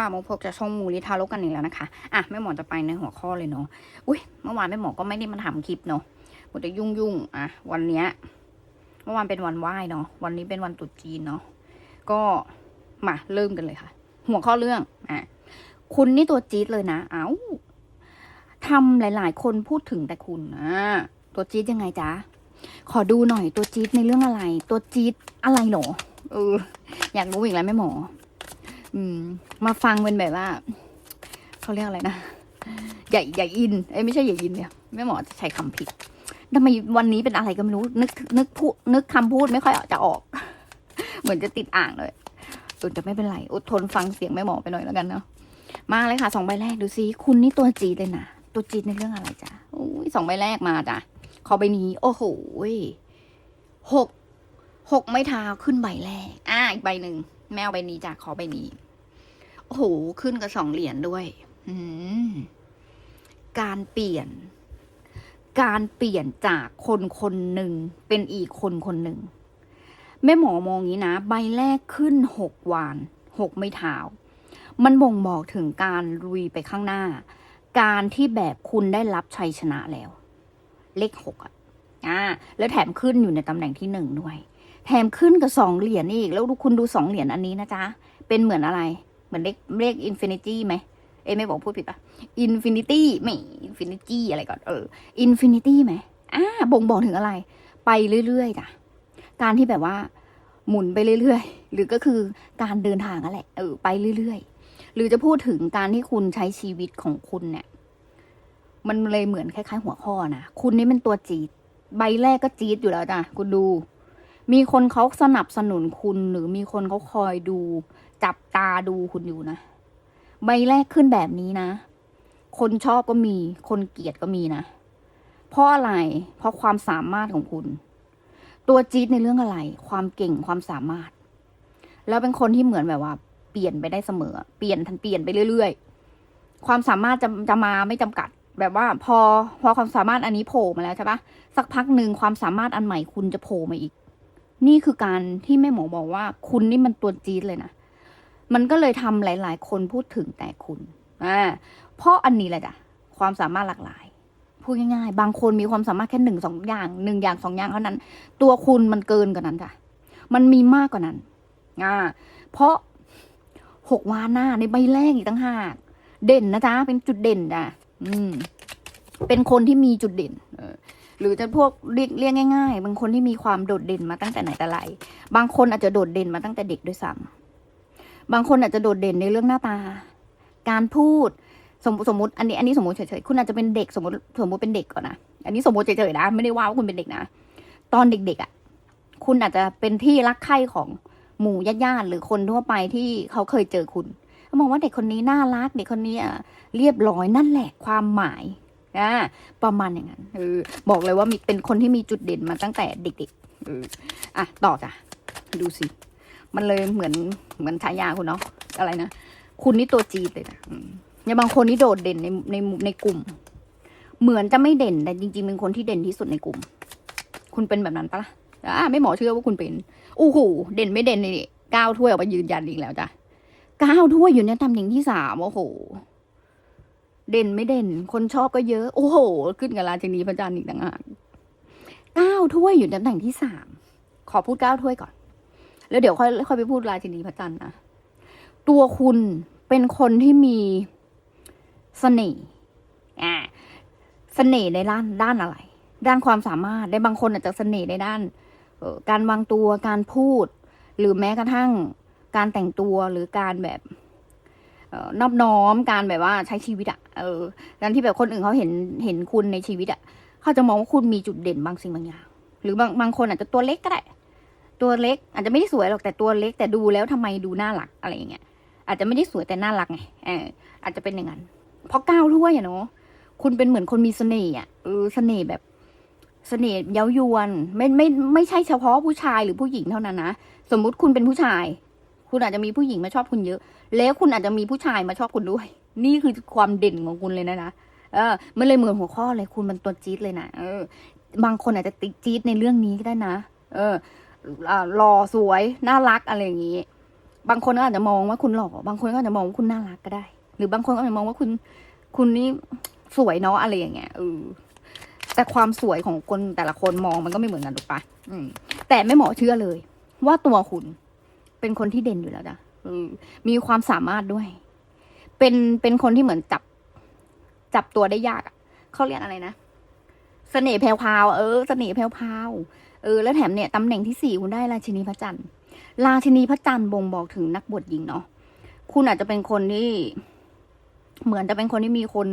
ป้าโมพบจะช่องมูลิทาโลกกันอีกแล้วนะคะ อะแม่หมอจะไปในหัวข้อเลยเนาะ อุ้ยเมื่อวานแม่หมอก็ไม่ได้มาทำคลิปเนาะหมดจะยุ่งยุ่งๆอะวันเนี้ย เมื่อวานเป็นวันไหว้เนาะ วันนี้เป็นวันตรุษจีนเนาะ ก็มาเริ่มกันเลยค่ะ หัวข้อเรื่อง อะ คุณนี่ตัวจี๊ดเลยนะ เอ้าทำหลาย ๆ คนพูดถึงแต่คุณอะตัวจี๊ดยังไงจ๊ะ ขอดูหน่อยตัวจี๊ดในเรื่องอะไร ตัวจี๊ดอะไรหรอเออ อยากรู้อีกแล้วแม่หมอ อืม มาฟังเป็นแบบว่าเขาเรียกอะไรนะใหญ่ใหญ่อินเอ้ไม่ใช่ใหญ่อินเนี่ยแม่หมอจะใช้คำผิดทำไมวันนี้เป็นอะไรก็ไม่รู้ นึกนึกพูดนึกคำพูดไม่ค่อยจะออก เหมือนจะติดอ่างเลยออแต่ไม่เป็นไรอดทนฟังเสียงแม่หมอไปหน่อยแล้วกันเนาะมาเลยค่ะสองใบแรกดูซิคุณนี่ตัวจีเลยนะตัวจีในเรื่องอะไรจ๊ะโอ้ยสองใบแรกมาจ้ะขอใบนี้ โอ้โหหกหกไม่เท้าขึ้นใบแรก อ่าอีกใบหนึ่ง แมวใบนี้จ้ะขอใบนี้ โอ้โห ขึ้นกับสองเหรียญด้วยการเปลี่ยน การเปลี่ยนจากคนคนหนึ่งเป็นอีกคนคนหนึ่ง แม่หมอมองงี้นะ ใบแรกขึ้นหกวานหกไม่เท้า มันบ่งบอกถึงการลุยไปข้างหน้า การที่แบบคุณได้รับชัยชนะแล้ว เลขหกอะอ่าแล้วแถมขึ้นอยู่ในตำแหน่งที่หนึ่งด้วย แถมขึ้นกับสองเหรียญอีก แล้วคุณดูสองเหรียญอันนี้นะจ๊ะ เป็นเหมือนอะไร เหมือนเลขเลขอินฟินิตี้ไหมเอ้ยไม่บอกพูดผิดปะอินฟินิตี้ไม่อินฟินิตี้อะไรก่อน เอออินฟินิตี้ไหมอ่าบ่งบอกถึงอะไร ไปเรื่อยๆจ้ะการที่แบบว่า หมุนไปเรื่อยๆ หรือก็คือการเดินทางนั่นแหละ เออ ไปเรื่อยๆ หรือจะพูดถึงการที่คุณใช้ชีวิตของคุณเนี่ย มันเลยเหมือนคล้ายๆ หัวข้อนะ คุณนี่เป็นตัวจี๊ดใบแรกก็จี๊ดอยู่แล้วจ้ะ คุณดู มีคนเขาสนับสนุนคุณหรือมีคนเขาคอยดู จับตาดูคุณอยู่นะ ใบแรกขึ้นแบบนี้นะ คนชอบก็มี คนเกลียดก็มีนะ เพราะอะไร เพราะความสามารถของคุณ ตัวจี๊ดในเรื่องอะไร ความเก่งความสามารถ แล้วเป็นคนที่เหมือนแบบว่า เปลี่ยนไปได้เสมอ เปลี่ยนทันเปลี่ยนไปเรื่อย ๆ ความสามารถจะจะมาไม่จำกัดแบบว่า พอพอความสามารถอันนี้โผล่มาแล้วใช่ปะสักพักหนึ่งความสามารถอันใหม่คุณจะโผล่มาอีก นี่คือการที่แม่หมอบอกว่า คุณนี่มันตัวจี๊ดเลยนะมันก็เลยทำหลาย ๆ คนพูดถึงแต่คุณอ่าเพราะอันนี้แหละจ้ะความสามารถหลากหลายพูดง่ายๆ บางคนมีความสามารถแค่หนึ่งสองอย่างหนึ่งอย่างสองอย่างเท่านั้น ตัวคุณมันเกินกว่านั้นจ้ะมันมีมากกว่านั้นอ่าเพราะหกวานหน้าในใบแรกอีกตั้งหากเด่นนะจ๊ะเป็นจุดเด่นจ้ะอืม เป็นคนที่มีจุดเด่น เออ หรือจะพวกเรียกเรียกง่าย ๆ บางคนที่มีความโดดเด่นมาตั้งแต่ไหนแต่ไร บางคนอาจจะโดดเด่นมาตั้งแต่เด็กด้วยซ้ำบางคนอาจจะโดดเด่นในเรื่องหน้าตา การพูดสมมติสมมติอันนี้อันนี้สมมติเฉยๆคุณอาจจะเป็นเด็กสมมติสมมติเป็นเด็กก่อนนะอันนี้สมมติเฉยๆนะไม่ได้ว่าว่าคุณเป็นเด็กนะตอนเด็กๆอะ คุณอาจจะเป็นที่รักใคร่ของหมู่ญาติๆหรือคนทั่วไปที่เขาเคยเจอคุณเขามองว่าเด็กคนนี้น่ารักเด็กคนนี้เรียบร้อยนั่นแหละความหมาย อ่าประมาณอย่างนั้นเออบอกเลยว่ามีเป็นคนที่มีจุดเด่นมาตั้งแต่เด็กๆเอออะต่อจ้ะดูสิ มันเลยเหมือนเหมือนฉายาคุณเนาะอะไรนะคุณนี่ตัวจีดเลยนะอย่างบางคนนี่โดดเด่นในในในกลุ่ม เหมือนจะไม่เด่นแต่จริงๆเป็นคนที่เด่นที่สุดในกลุ่ม คุณเป็นแบบนั้นปะล่ะอ่าไม่หมอเชื่อว่าคุณเป็นอู้หูเด่นไม่เด่นนี่ก้าวถ้วยออกมายืนยันอีกแล้วจ้ะก้าวถ้วยอยู่ในตำแหน่งที่สามโอ้โห เด่นไม่เด่น คนชอบก็เยอะ โอ้โห ขึ้นกับราชินีพระจันทร์อีกต่างหากเก้าถ้วยอยู่ตำแหน่งที่สามขอพูดเก้าถ้วยก่อน แล้วเดี๋ยวค่อยค่อยไปพูดราชินีพระจันทร์นะตัวคุณเป็นคนที่มีเสน่ห์อ่าเสน่ห์ในด้านด้านอะไร ด้านความสามารถได้บางคนอาจจะเสน่ห์ในด้านการวางตัวการพูด หรือแม้กระทั่งการแต่งตัวหรือการแบบนอบน้อมการแบบว่าใช้ชีวิตอะ เออการที่แบบคนอื่นเขาเห็นเห็นคุณในชีวิตอะเขาจะมองว่าคุณมีจุดเด่นบางสิ่งบางอย่าง หรือบางบางคนอาจจะตัวเล็กก็ได้ ตัวเล็ก อาจจะไม่ได้สวยหรอกแต่ตัวเล็กแต่ดูแล้วทำไมดูน่ารักอะไรอย่างเงี้ย อาจจะไม่ได้สวยแต่น่ารักไงเอออาจจะเป็นอย่างนั้นเพราะก้าวถ้วอยอะเนาะคุณเป็นเหมือนคนมีเสน่ห์อะเออเสน่ห์แบบเสน่ห์เย้ายวน ไม่ไม่ไม่ใช่เฉพาะผู้ชายหรือผู้หญิงเท่านั้นนะ สมมุติคุณเป็นผู้ชาย คุณอาจจะมีผู้หญิงมาชอบคุณเยอะ แล้วคุณอาจจะมีผู้ชายมาชอบคุณด้วย นี่คือความเด่นของคุณเลยนะนะเออมันเลยเหมือนหัวข้อเลยคุณมันตัวจี๊ดเลยนะเออ บางคนอาจจะติดจี๊ดในเรื่องนี้ก็ได้นะเออหล่อสวยน่ารักอะไรอย่างนี้ บางคนก็อาจจะมองว่าคุณหล่อบางคนก็อาจจะมองว่าคุณน่ารักก็ได้ หรือบางคนก็อาจจะมองว่าคุณ คุณนี่สวยเนาะอะไรอย่างเงี้ยเออแต่ความสวยของคนแต่ละคนมองมันก็ไม่เหมือนกันถูกปะแต่ไม่หมอเชื่อเลย ว่าตัวคุณ เป็นคนที่เด่นอยู่แล้วจ้ะมีความสามารถด้วย เป็นเป็นคนที่เหมือนจับ จับตัวได้ยากอะเขาเรียกอะไรนะเสน่ห์แพรวเออเสน่ห์แพรวเออแล้วแถมเนี่ยตำแหน่งที่สี่คุณได้ราชินีพระจันทร์ราชินีพระจันทร์บ่งบอกถึงนักบวชหญิงเนาะคุณอาจจะเป็นคนที่ เหมือนจะเป็นคนที่มีคน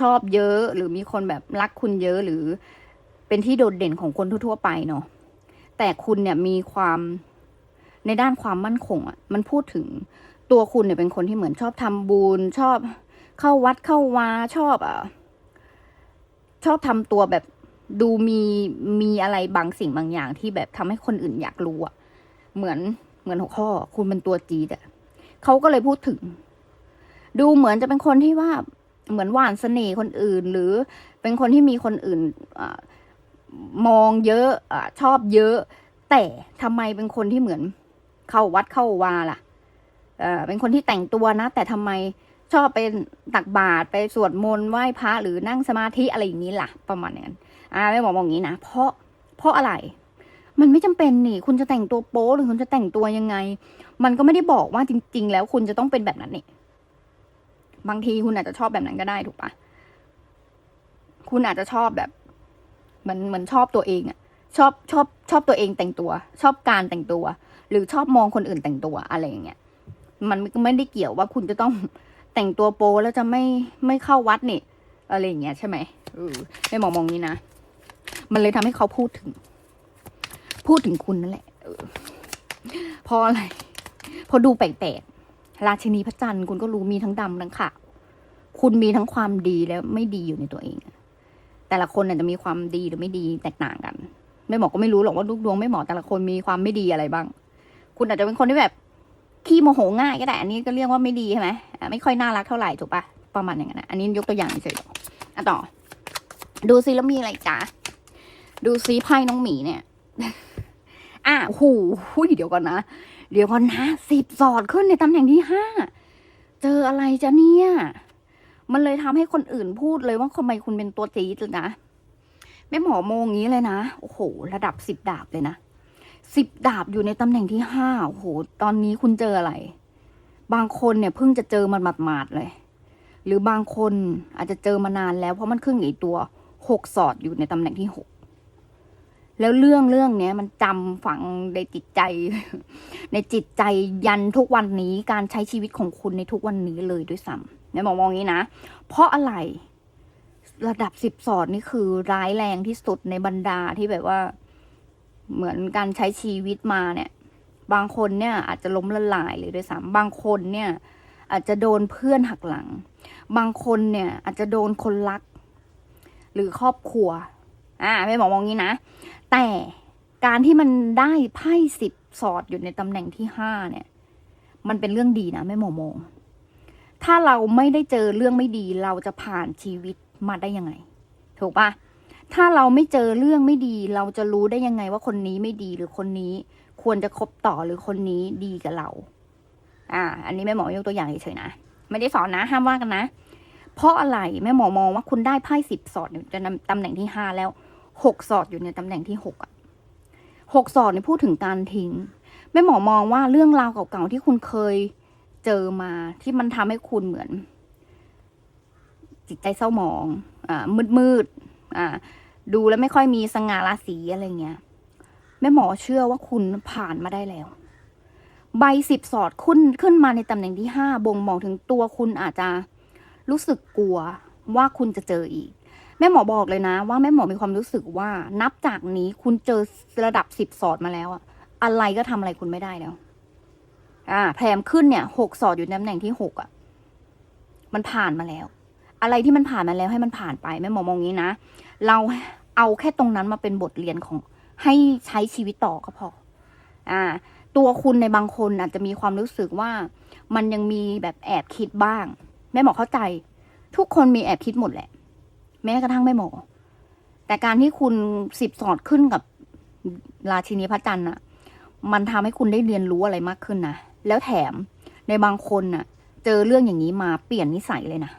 ชอบเยอะ หรือมีคนแบบรักคุณเยอะหรือเป็นที่โดดเด่นของคนทั่วๆไปเนาะแต่คุณเนี่ยมีความ ในด้านความมั่นคงอะ่ะมันพูดถึงตัวคุณเนี่ยเป็นคนที่เหมือนชอบทำบุญชอบเข้าวัดเข้าวาชอบอะชอบทำตัวแบบดูมีมีอะไรบางสิ่งบางอย่างที่แบบทำให้คนอื่นอยากรู้อะเหมือนเหมือนหัวข้อ คุณเป็นตัวจีดอะเขาก็เลยพูดถึง ดูเหมือนจะเป็นคนที่ว่าเหมือนหวานเสน่ห์คนอื่น หรือเป็นคนที่มีคนอื่นอมองเยอะอะชอบเยอะ แต่ทำไมเป็นคนที่เหมือน เข้าวัดเข้าวาล่ะ เออเป็นคนที่แต่งตัวนะ แต่ทำไมชอบไปตักบาตรไปสวดมนต์ไหว้พระหรือนั่งสมาธิอะไรอย่างนี้ล่ะ ประมาณนั้นอ่าไม่บอกบอกอย่างนี้นะเพราะเพราะอะไร มันไม่จำเป็นนี่ คุณจะแต่งตัวโป๊หรือคุณจะแต่งตัวยังไง มันก็ไม่ได้บอกว่าจริง ๆ แล้วคุณจะต้องเป็นแบบนั้นนี่บางทีคุณอาจจะชอบแบบนั้นก็ได้ถูกปะคุณอาจจะชอบแบบเหมือนเหมือนชอบตัวเองอะชอบชอบชอบตัวเองแต่งตัว ชอบการแต่งตัว หรือชอบมองคนอื่นแต่งตัวอะไรอย่างเงี้ยมันไม่ได้เกี่ยวว่าคุณจะต้องแต่งตัวโปแล้วจะไม่ไม่เข้าวัดนี่อะไรอย่างเงี้ยใช่ไหมเออไม่มองมองนี้นะมันเลยทำให้เขาพูดถึง พูดถึงคุณนั่นแหละเออพราะอะไรเพราะดูแปลกๆราชินีพระจันทร์คุณก็รู้มีทั้งดำทั้งขาวคุณมีทั้งความดีและไม่ดีอยู่ในตัวเอง แต่ละคนอาจจะมีความดีหรือไม่ดีแตกต่างกัน ไม่หมอก็ไม่รู้หรอกว่าลูกดวงไม่หมอแต่ละคนมีความไม่ดีอะไรบ้าง คุณอาจจะเป็นคนที่แบบขี้โมโหง่ายก็ได้อันนี้ก็เรียกว่าไม่ดีใช่ไหมไม่ค่อยน่ารักเท่าไหร่ถูกปะประมาณอย่างนั้นนะอันนี้ยกตัวอย่างเฉยๆอะต่อ ดูซิแล้วมีอะไรจ้าดูซิไพ่น้องหมีเนี่ย อะโอ้โหเดี๋ยวก่อนนะ เดี๋ยวก่อนนะสิบสอดขึ้นในตำแหน่งที่ห้าเจออะไรจะเนี่ย มันเลยทำให้คนอื่นพูดเลยว่าทำไมคุณเป็นตัวจี๊ดเลยนะแม่หมอโมงงี้เลยนะ โอ้โห ระดับสิบดาบเลยนะ สิบดาบอยู่ในตำแหน่งที่ห้าโอ้โห ตอนนี้คุณเจออะไร บางคนเนี่ยเพิ่งจะเจอมันหมาดๆเลย หรือบางคนอาจจะเจอมานานแล้วเพราะมันขึ้นอีกตัวหกสอดอยู่ในตำแหน่งที่หกแล้วเรื่องเรื่องเนี้ยมันจำฝังในจิตใจ ในจิตใจยันทุกวันนี้การใช้ชีวิตของคุณในทุกวันนี้เลยด้วยซ้ำเนี่ยมองมองอย่างนี้นะ เพราะอะไร ระดับสิบสอดนี่คือร้ายแรงที่สุดในบรรดาที่แบบว่า เหมือนการใช้ชีวิตมาเนี่ย บางคนเนี่ยอาจจะล้มละลายเลยด้วยซ้ำบางคนเนี่ย อาจจะโดนเพื่อนหักหลัง บางคนเนี่ยอาจจะโดนคนรัก หรือครอบครัว อ่าไม่บอกมองงี้นะ แต่การที่มันได้ไพ่สิบสอดอยู่ในตำแหน่งที่ห้าเนี่ย มันเป็นเรื่องดีนะไม่หมอมอง ถ้าเราไม่ได้เจอเรื่องไม่ดีเราจะผ่านชีวิตมาได้ยังไง ถูกปะ ถ้าเราไม่เจอเรื่องไม่ดี เราจะรู้ได้ยังไงว่าคนนี้ไม่ดีหรือคนนี้ ควรจะคบต่อหรือคนนี้ดีกับเรา อ่า อันนี้แม่หมอยกตัวอย่างเฉยๆนะไม่ได้สอนนะห้ามว่ากันนะ เพราะอะไรแม่หมอมองว่าคุณได้ไพ่สิบสอดอยู่ในตำแหน่งที่ห้าแล้วหกสอดอยู่ในตำแหน่งที่หกอะหกสอดนี่พูดถึงการทิ้งแม่หมอมองว่าเรื่องราวเก่าๆที่คุณเคยเจอมาที่มันทำให้คุณเหมือน จิตใจเศร้าหมอง อ่ามืดๆ อ่า ดูแล้วไม่ค่อยมีสง่าราศีอะไรเงี้ยแม่หมอเชื่อว่าคุณผ่านมาได้แล้ว ใบสิบสอดขึ้นขึ้นมาในตำแหน่งที่ห้าบ่งบอกถึงตัวคุณอาจจะรู้สึกกลัวว่าคุณจะเจออีก แม่หมอบอกเลยนะ ว่าแม่หมอมีความรู้สึกว่า นับจากนี้คุณเจอระดับสิบสอดมาแล้วอะอะไรก็ทำอะไรคุณไม่ได้แล้ว อ่าแพรมขึ้นเนี่ยหกสอดอยู่ในตำแหน่งที่หกอะมันผ่านมาแล้ว อะไรที่มันผ่านมาแล้วให้มันผ่านไปแม่หมอมองงี้นะ เราเอาแค่ตรงนั้นมาเป็นบทเรียนของให้ใช้ชีวิตต่อก็พอ อ่า ตัวคุณในบางคนอาจจะมีความรู้สึกว่า มันยังมีแบบแอบคิดบ้าง แม่หมอเข้าใจ ทุกคนมีแอบคิดหมดแหละ แม้กระทั่งแม่หมอ แต่การที่คุณสิบสอดขึ้นกับราชินีพระจันทร์อะมันทำให้คุณได้เรียนรู้อะไรมากขึ้นนะ แล้วแถมในบางคนน่ะ เจอเรื่องอย่างนี้มาเปลี่ยนนิสัยเลยนะ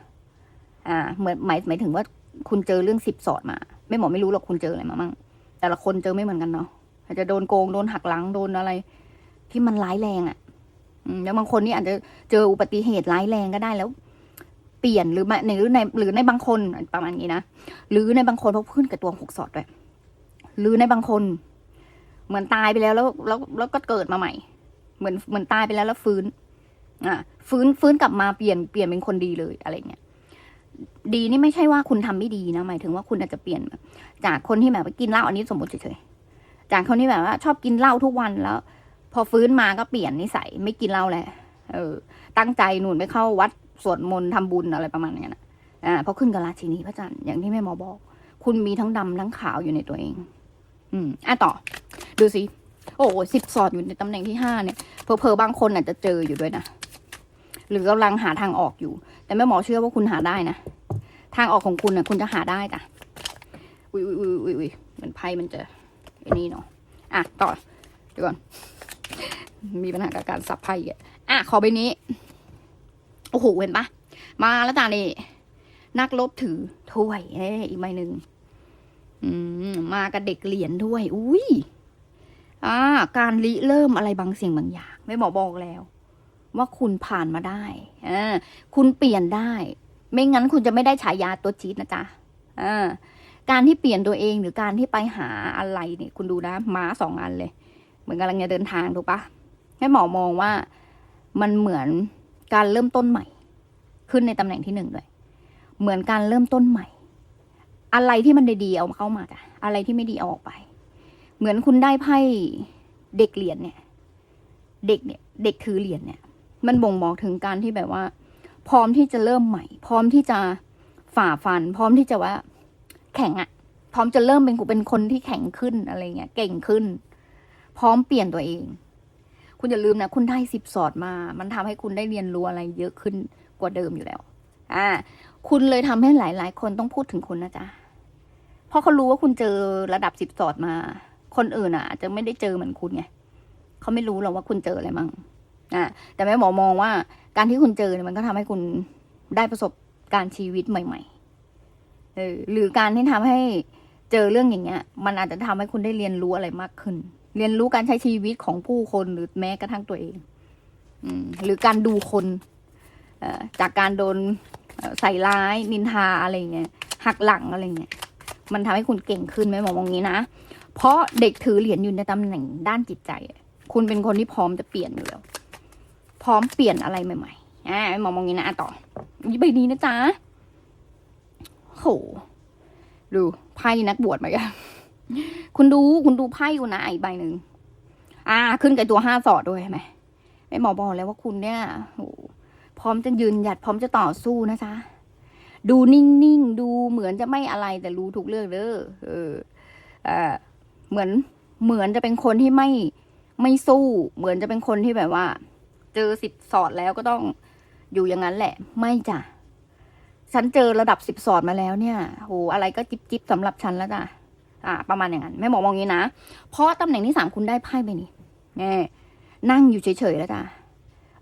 อ่า เหมือนหมายหมายถึงว่า คุณเจอเรื่องสิบสอดมา ไม่หมอไม่รู้หรอกคุณเจออะไรมามั่งแต่ละคนเจอไม่เหมือนกันเนาะอาจจะโดนโกงโดนหักหลังโดนอะไร ที่มันร้ายแรงอะ่ะแล้วบางคนนี่อาจจะเจออุบัติเหตุร้ายแรงก็ได้แล้ว เปลี่ยนหรือไม่หรือในหรือในบางคนประมาณนี้นะหรือในบางคนเพราะขึ้นกับตัวหกสอดด้วยหรือในบางคน เหมือนตายไปแล้วแล้วแล้วแล้วก็เกิดมาใหม่ เหมือนเหมือนตายไปแล้วแล้วฟื้น อ่าฟื้นฟื้นกลับมาเปลี่ยนเปลี่ยนเป็นคนดีเลยอะไรเงี้ย ดีนี่ไม่ใช่ว่าคุณทำไม่ดีนะหมายถึงว่าคุณอาจจะเปลี่ยนแบบจากคนที่แบบว่ากินเหล้าอันนี้สมมติเฉยๆจากคนที่แบบว่า ชอบกินเหล้าทุกวันแล้ว พอฟื้นมาก็เปลี่ยนนิสัยไม่กินเหล้าแล้วเออ ตั้งใจหนุนไปเข้าวัดสวดมนต์ทำบุญอะไรประมาณนี้นะอ่าเพราะขึ้นกับราชินีพระจันทร์อย่างที่แม่หมอบอก คุณมีทั้งดำทั้งขาวอยู่ในตัวเอง อืมอะต่อ ดูสิโอ้สิบสอดอยู่ในตำแหน่งที่ห้าเนี่ยเพอเพอบางคนอาจจะเจออยู่ด้วยนะหรือกำลังหาทางออกอยู่ แต่แม่หมอเชื่อว่าคุณหาได้นะ ทางออกของคุณนะคุณจะหาได้จ้ะอุ้ยอุ้ยอุ้ยอุ้ยอุ้ยเหมือนไพ่มันจะไอ้นี่เนาะอะต่อเดี๋ยวก่อน มีปัญหากับการสับไพ่อีกอะอะขอใบนี้โอ้โหเห็นปะมาแล้วจ้านี่นักลบถือถ้วยเอ้อีกใบหนึ่งอืมมากับเด็กเหรียญด้วย อุ้ยอ่าการริเริ่มอะไรบางสิ่งบางอย่าง ไม่หมอบอกแล้ว ว่าคุณผ่านมาได้อคุณเปลี่ยนได้ ไม่งั้นคุณจะไม่ได้ฉายาตัวจี๊ดนะจ๊ะการที่เปลี่ยนตัวเองหรือการที่ไปหาอะไรเนี่ย คุณดูนะม้าสองอันเลย เหมือนกำลังจะเดินทางถูกปะให้หมอมองว่ามันเหมือนการเริ่มต้นใหม่ ขึ้นในตำแหน่งที่หนึ่งด้วยเหมือนการเริ่มต้นใหม่ อะไรที่มันดีๆเอาเข้ามาจ้ะอะไรที่ไม่ดีเอาออกไป เหมือนคุณได้ไพ่เด็กเหรียญเนี่ย เด็กเนี่ย เด็กถือเหรียญเนี่ย มันบ่งบอกถึงการที่แบบว่า พร้อมที่จะเริ่มใหม่ พร้อมที่จะฝ่าฟัน พร้อมที่จะว่า แข็งอะพร้อมจะเริ่มเป็นเป็นคนที่แข็งขึ้นอะไรเงี้ย เก่งขึ้น พร้อมเปลี่ยนตัวเอง คุณอย่าลืมนะ คุณได้สิบสอดมา มันทำให้คุณได้เรียนรู้อะไรเยอะขึ้นกว่าเดิมอยู่แล้ว อ่า คุณเลยทำให้หลาย ๆ คนต้องพูดถึงคุณนะจ๊ะ เพราะเขารู้ว่าคุณเจอระดับสิบสอดมา คนอื่นอะอาจจะไม่ได้เจอเหมือนคุณไง เขาไม่รู้หรอกว่าคุณเจออะไรมั่ง อ่าแต่แม่หมอมองว่าการที่คุณเจอเนี่ยมันก็ทำให้คุณได้ประสบการณ์ชีวิตใหม่ๆเออหรือการที่ทำให้เจอเรื่องอย่างเงี้ย มันอาจจะทำให้คุณได้เรียนรู้อะไรมากขึ้น เรียนรู้การใช้ชีวิตของผู้คนหรือแม้กระทั่งตัวเองอหรือการดูคนจากการโดนใส่ร้ายนินทาอะไรเงี้ยหักหลังอะไรเงี้ยมันทำให้คุณเก่งขึ้นไหมหมอมองงี้นะ เพราะเด็กถือเหรียญอยู่ในตำแหน่งด้านจิตใจ คุณเป็นคนที่พร้อมจะเปลี่ยนอยู่แล้ว พร้อมเปลี่ยนอะไรใหม่ๆอ่าหมองมองงี้นะอะต่อนี่ใบนี้นะจ๊ะโหดูไพ่นักบวชมากันคุณดูคุณดูไพ่คุณนะอีกใบหนึ่งอ่า ขึ้นกับตัวห้าสอดด้วยใช่ไหมไม่หมอบอกแล้วว่าคุณเนี่ยโหพร้อมจะยืนหยัดพร้อมจะต่อสู้นะจ๊ะดูนิ่งๆ ดูเหมือนจะไม่อะไรแต่รู้ทุกเรื่องเด้อเออเออเหมือนเหมือนจะเป็นคนที่ไม่ไม่สู้ เหมือนจะเป็นคนที่แบบว่า เจอสิบสอดแล้วก็ต้องอยู่อย่างนั้นแหละ ไม่จ้ะ ฉันเจอระดับสิบสอดมาแล้วเนี่ยโหอะไรก็จิบจิบสำหรับฉันแล้วจ้ะอ่า ประมาณอย่างนั้นแม่หมอมองงี้นะ เพราะตำแหน่งที่สามคุณได้ไพ่ไปนี่แน่นั่งอยู่เฉยๆแล้วจ้ะ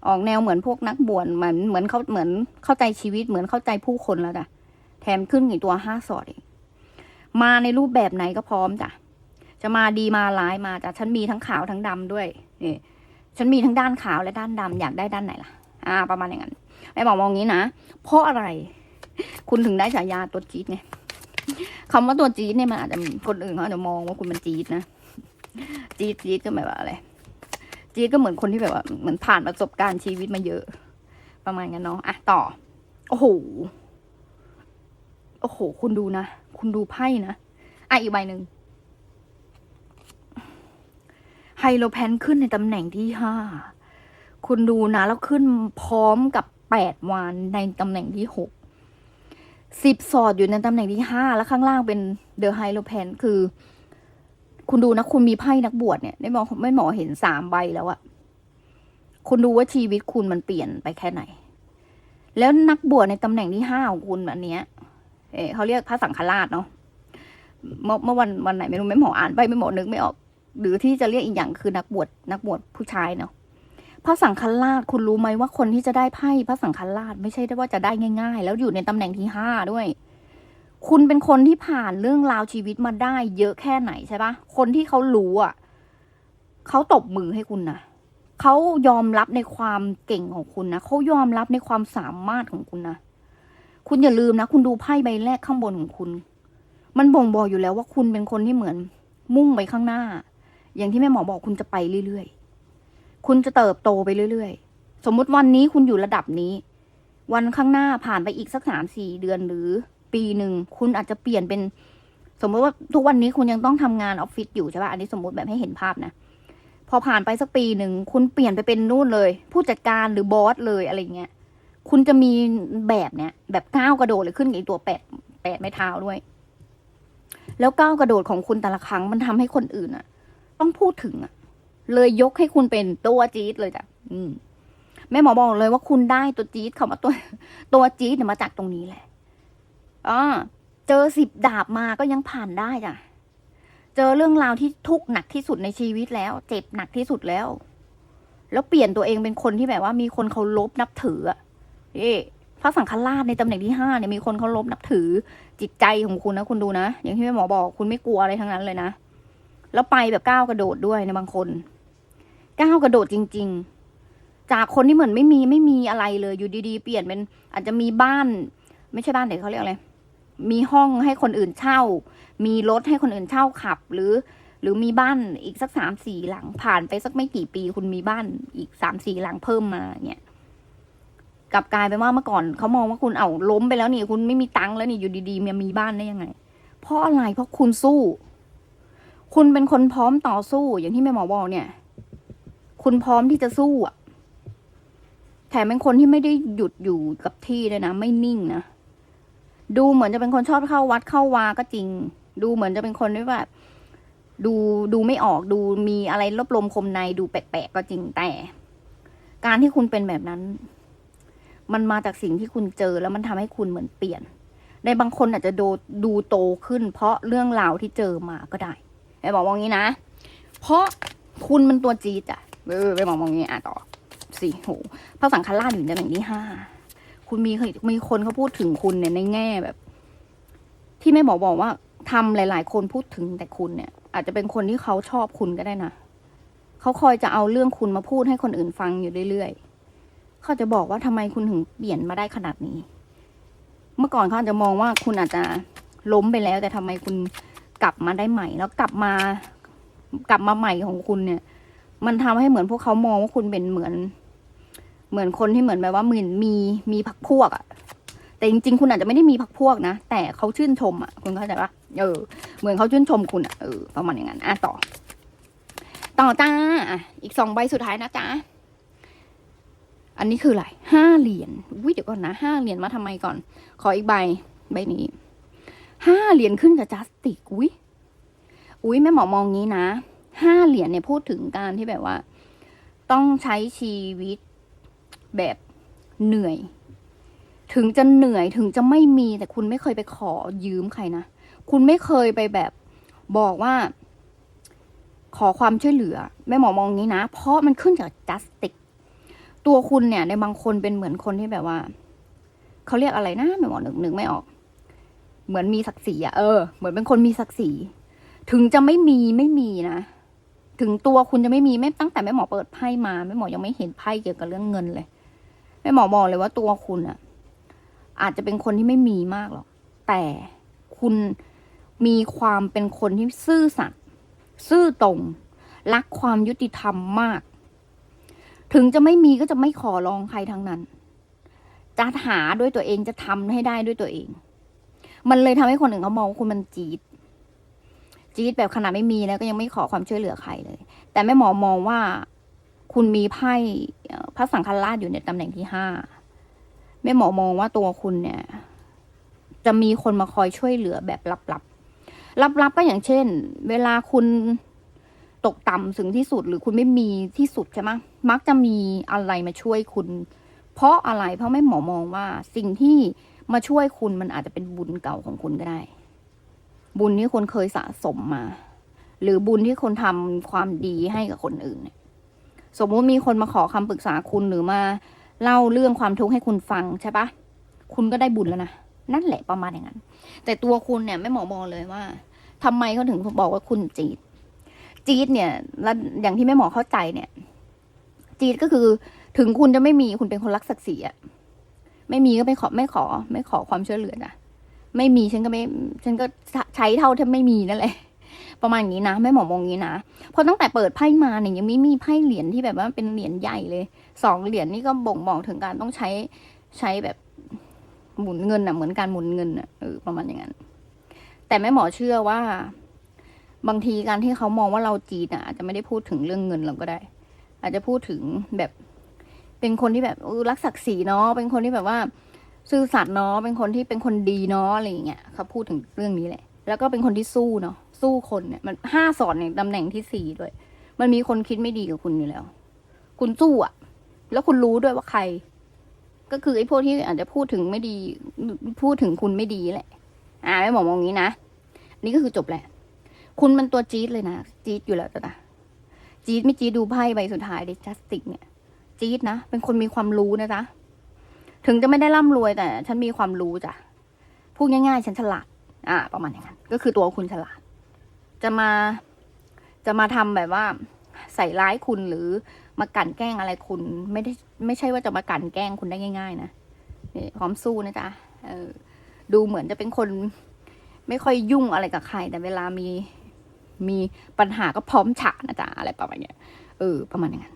ออกแนวเหมือนพวกนักบวชเหมือนเหมือนเขาเหมือนเข้าใจชีวิตเหมือนเข้าใจผู้คนแล้วจ้ะแถมขึ้นอีกตัวห้าสอดอีกมาในรูปแบบไหนก็พร้อมจ้ะจะมาดีมาร้ายมาจ้ะฉันมีทั้งขาวทั้งดำด้วยนี่ ฉันมีทั้งด้านขาวและด้านดำอยากได้ด้านไหนล่ะ อ่า ประมาณอย่างนั้นแม่บอกมองงี้นะ เพราะอะไร คุณถึงได้ฉายาตัวจี๊ดไงคำว่าตัวจี๊ดเนี่ยมันอาจจะคนอื่นเขาอาจจะมองว่าคุณมันจี๊ดนะ จี๊ดจี๊ดก็หมายว่าอะไร จี๊ดก็เหมือนคนที่แบบว่าเหมือนผ่านประสบการณ์ชีวิตมาเยอะ ประมาณนั้นเนาะ อะต่อ โอ้โห โอ้โห คุณดูนะ คุณดูไพ่นะ อะอีกใบหนึ่ง ไฮโลแพนขึ้นในตำแหน่งที่ห้าคุณดูนะแล้วขึ้นพร้อมกับแปดวานในตำแหน่งที่หกสิบสอดอยู่ในตำแหน่งที่ห้าแล้วข้างล่างเป็นเดอะไฮโลแพนคือ คุณดูนะคุณมีไพ่นักบวชเนี่ยไม่มองไม่หมอเห็นสามใบแล้วอะคุณดูว่าชีวิตคุณมันเปลี่ยนไปแค่ไหน แล้วนักบวชในตำแหน่งที่ห้าของคุณอันเนี้ย เอเขาเรียกพระสังฆราชเนาะเมื่อเมื่อวันวันไหนไม่รู้ไม่หมออ่านไปไม่หมอนึกไม่ออก หรือที่จะเรียกอีกอย่างคือนักบวชนักบวชผู้ชายเนาะพระสังฆราชคุณรู้ไหมว่าคนที่จะได้ไพ่พระสังฆราชไม่ใช่ได้ว่าจะได้ง่าย ๆ แล้วอยู่ในตำแหน่งที่ห้าด้วย คุณเป็นคนที่ผ่านเรื่องราวชีวิตมาได้ เยอะแค่ไหนใช่ปะคนที่เขารู้อะเขาตบมือให้คุณนะเขายอมรับในความเก่งของคุณนะเขายอมรับในความสามารถของคุณนะคุณอย่าลืมนะคุณดูไพ่ใบแรกข้างบนของคุณ มันบ่งบอกอยู่แล้วว่าคุณเป็นคนที่เหมือนมุ่งไปข้างหน้า อย่างที่แม่หมอบอกคุณจะไปเรื่อยๆ คุณจะเติบโตไปเรื่อยๆ สมมุติวันนี้คุณอยู่ระดับนี้ วันข้างหน้าผ่านไปอีกสักสามสี่เดือนหรือปีหนึ่งคุณอาจจะเปลี่ยนเป็น สมมติว่าทุกวันนี้คุณยังต้องทำงานออฟฟิศอยู่ใช่ป่ะอันนี้สมมติแบบให้เห็นภาพนะพอผ่านไปสักปีหนึ่งคุณเปลี่ยนไปเป็นนู่นเลย ผู้จัดการหรือบอสเลยอะไรเงี้ยคุณจะมีแบบเนี้ยแบบก้าวกระโดดเลยขึ้นกับไอ้ตัวแปดแปดไม้เท้าด้วย แล้วก้าวกระโดดของคุณแต่ละครั้งมันทำให้คนอื่นอะ ต้องพูดถึงอะเลยยกให้คุณเป็นตัวจี๊ดเลยจ้ะอืมแม่หมอบอกเลยว่าคุณได้ตัวจี๊ดเขามาตัว ตัวจี๊ดเนี่ยมาจากตรงนี้แหละอ่าเจอสิบดาบมาก็ยังผ่านได้จ้ะเจอเรื่องราวที่ทุกข์หนักที่สุดในชีวิตแล้ว เจ็บหนักที่สุดแล้ว แล้วเปลี่ยนตัวเองเป็นคนที่แบบว่ามีคนเคารพนับถืออะเอพระสังฆราชในตำแหน่งที่ห้าเนี่ยมีคนเคารพนับถือจิตใจของคุณนะคุณดูนะอย่างที่แม่หมอบอก คุณไม่กลัวอะไรทั้งนั้นเลยนะ แล้วไปแบบก้าวกระโดดด้วยในบางคน ก้าวกระโดดจริง ๆ จากคนที่เหมือนไม่มีไม่มีอะไรเลยอยู่ดีๆ เปลี่ยนเป็น อาจจะมีบ้าน ไม่ใช่บ้านเด็กเขาเรียกอะไรมีห้องให้คนอื่นเช่า มีรถให้คนอื่นเช่าขับ หรือ หรือมีบ้านอีกสักสามสี่หลัง ผ่านไปสักไม่กี่ปี คุณมีบ้านอีกสามสี่หลังเพิ่มมาเนี่ยกลับกลายเป็นว่าเมื่อก่อนเขามองว่าคุณเอาล้มไปแล้วนี่คุณไม่มีตังค์แล้วนี่อยู่ดีๆมีมีบ้านได้ยังไง เพราะอะไรเพราะคุณสู้ คุณเป็นคนพร้อมต่อสู้อย่างที่แม่หมอบอกเนี่ย คุณพร้อมที่จะสู้อะแถมเป็นคนที่ไม่ได้หยุดอยู่กับที่เลยนะ ไม่นิ่งนะดูเหมือนจะเป็นคนชอบเข้าวัดเข้าวาก็จริง ดูเหมือนจะเป็นคนที่แบบดูดูไม่ออกดูมีอะไรลบลมคมในดูแปลกๆก็จริงแต่ การที่คุณเป็นแบบนั้น มันมาจากสิ่งที่คุณเจอแล้วมันทำให้คุณเหมือนเปลี่ยน ในบางคนอาจจะดูดูโตขึ้น เพราะเรื่องราวที่เจอมาก็ได้ ไปบอกว่างี้นะ เพราะคุณมันตัวจีดอะเออไปบอกว่างี้อะต่อสี่โหพระสังฆราชอยู่ในตำแหน่งที่ห้าคุณมีมีคนเขาพูดถึงคุณเนี่ยในแง่แบบ ที่แม่บอกบอกว่าทำหลาย ๆ คนพูดถึงแต่คุณเนี่ย อาจจะเป็นคนที่เขาชอบคุณก็ได้นะเขาคอยจะเอาเรื่องคุณมาพูดให้คนอื่นฟังอยู่เรื่อยๆเขาจะบอกว่าทำไมคุณถึงเปลี่ยนมาได้ขนาดนี้ เมื่อก่อนเขาอาจจะมองว่าคุณอาจจะล้มไปแล้ว แต่ทำไมคุณ กลับมาได้ใหม่แล้วกลับมา กลับมาใหม่ของคุณเนี่ย มันทำให้เหมือนพวกเขามองว่าคุณเป็นเหมือน เหมือนคนที่เหมือนแบบว่าเหมือนมีมีพักพวกอะแต่จริงๆ คุณอาจจะไม่ได้มีพักพวกนะ แต่เขาชื่นชมอะคุณเข้าใจปะเออ เหมือนเขาชื่นชมคุณอะเออประมาณอย่างนั้นอะต่อ ต่อจ้าอะอีกสองใบสุดท้ายนะจ๊ะอันนี้คืออะไรห้าเหรียญอุ้ยเดี๋ยวก่อนนะห้าเหรียญมาทำไมก่อน ขออีกใบใบนี้ ห้าเหรียญขึ้นกับจัสติกอุ้ยอุ้ยแม่หมอมองงี้นะห้าเหรียญเนี่ยพูดถึงการที่แบบว่า ต้องใช้ชีวิตแบบเหนื่อย ถึงจะเหนื่อยถึงจะไม่มีแต่คุณไม่เคยไปขอยืมใครนะคุณไม่เคยไปแบบบอกว่า ขอความช่วยเหลือแม่หมอมองงี้นะ เพราะมันขึ้นจากจัสติกตัวคุณเนี่ยในบางคนเป็นเหมือนคนที่แบบว่าเขาเรียกอะไรนะแม่หมอนึกนึกไม่ออก เหมือนมีศักดิ์ศรีอะเออเหมือนเป็นคนมีศักดิ์ศรีถึงจะไม่มีไม่มีนะถึงตัวคุณจะไม่มีไม่ตั้งแต่แม่หมอเปิดไพ่มาแม่หมอยังไม่เห็นไพ่เกี่ยวกับเรื่องเงินเลยแม่หมอบอกเลยว่าตัวคุณอะอาจจะเป็นคนที่ไม่มีมากหรอกแต่คุณมีความเป็นคนที่ซื่อสัตย์ซื่อตรง รักความยุติธรรมมาก ถึงจะไม่มีก็จะไม่ขอร้องใครทั้งนั้น จะหาด้วยตัวเองจะทำให้ได้ด้วยตัวเอง มันเลยทำให้คนอื่นเขามองว่าคุณมันจีดจี๊ดแบบขนาดไม่มีแล้วก็ยังไม่ขอความช่วยเหลือใครเลย แต่แม่หมอมองว่าคุณมีไพ่พระสังฆราชอยู่ในตำแหน่งที่ห้าแม่หมอมองว่าตัวคุณเนี่ย จะมีคนมาคอยช่วยเหลือแบบลับๆลับๆก็อย่างเช่น เวลาคุณตกต่ำถึงที่สุดหรือคุณไม่มีที่สุดใช่ไหมมักจะมีอะไรมาช่วยคุณ เพราะอะไรเพราะแม่หมอมองว่าสิ่งที่ มาช่วยคุณมันอาจจะเป็นบุญเก่าของคุณก็ได้ บุญที่คนเคยสะสมมา หรือบุญที่คนทำความดีให้กับคนอื่นเนี่ยสมมุติมีคนมาขอคำปรึกษาคุณหรือมาเล่าเรื่องความทุกข์ให้คุณฟังใช่ปะคุณก็ได้บุญแล้วนะนั่นแหละประมาณอย่างนั้น แต่ตัวคุณเนี่ยแม่หมอบอกเลยว่าทำไมเขาถึงบอกว่าคุณจีดจีดเนี่ยแล้วอย่างที่แม่หมอเข้าใจเนี่ย จีดก็คือถึงคุณจะไม่มีคุณเป็นคนรักศักดิ์ศรีอะ ไม่มีก็ไม่ขอไม่ขอ ไม่ขอความช่วยเหลือนะไม่มีฉันก็ไม่ฉันก็ใช้เท่าที่ไม่มีนั่นแหละประมาณนี้นะแม่หมอมองงนี้นะเพราะตั้งแต่เปิดไพ่มาเนี่ยยังไม่มีไพ่เหรียญที่แบบว่าเป็นเหรียญใหญ่เลยสองเหรียญนี่ก็บ่งบอกถึงการต้องใช้ใช้แบบหมุนเงินอะเหมือนการหมุนเงินอะเออประมาณอย่างนั้น แต่แม่หมอเชื่อว่า บางทีการที่เขามองว่าเราจีนอะอาจจะไม่ได้พูดถึงเรื่องเงินเราก็ได้ อาจจะพูดถึงแบบ เป็นคนที่แบบรักศักดิ์ศรีเนาะเป็นคนที่แบบว่า ซื่อสัตย์เนาะเป็นคนที่เป็นคนดีเนาะอะไรอย่างเงี้ยเขาพูดถึงเรื่องนี้แหละ แล้วก็เป็นคนที่สู้เนาะสู้คนเนี่ยมันห้าสอนในตำแหน่งที่สี่ด้วย มันมีคนคิดไม่ดีกับคุณอยู่แล้ว คุณสู้อะแล้วคุณรู้ด้วยว่าใคร ก็คือไอ้พวกที่อาจจะพูดถึงไม่ดี พูดถึงคุณไม่ดีแหละ อ่าไม่หมอมองงี้นะนี่ก็คือจบแหละ คุณมันตัวจี๊ดเลยนะ จี๊ดอยู่แล้วจ้ะนะจี๊ดไม่จี๊ดดูไพ่ใบสุดท้ายดิจัสติกเนี่ย จี๊ดนะ เป็นคนมีความรู้นะจ๊ะ ถึงจะไม่ได้ร่ำรวยแต่ ฉันมีความรู้จ้ะ พูดง่ายๆ ฉันฉลาด อ่า ประมาณอย่างนั้น ก็คือตัวคุณฉลาด จะมา จะมาทำแบบว่า ใส่ร้ายคุณหรือมากลั่นแกล้งอะไรคุณ ไม่ได้ ไม่ใช่ว่าจะมากลั่นแกล้งคุณได้ง่าย ๆ นะนี่พร้อมสู้นะจ๊ะ เออ ดูเหมือนจะเป็นคน ไม่ค่อยยุ่งอะไรกับใคร แต่เวลามี มีปัญหาก็พร้อมฉะนะจ๊ะ อะไรประมาณเนี้ย เออ ประมาณอย่างนั้น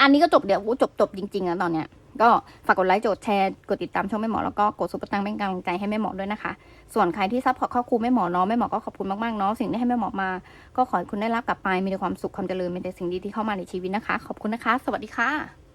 อันนี้ก็จบเดี๋ยวจบจบจริงๆแล้วตอนเนี้ยก็ฝากกดไลค์กดแชร์กดติดตามช่องแม่หมอแล้วก็กดซุปเปอร์ตังเป็นกำลังใจให้แม่หมอด้วยนะคะ ส่วนใครที่ซัพพอร์ตครอบครัวแม่หมอเนาะแม่หมอก็ขอบคุณมากๆเนาะสิ่งที่ให้แม่หมอมา ก็ขอให้คุณได้รับกลับไปมีแต่ความสุขความเจริญมีแต่สิ่งดีที่เข้ามาในชีวิตนะคะ ขอบคุณนะคะ สวัสดีค่ะ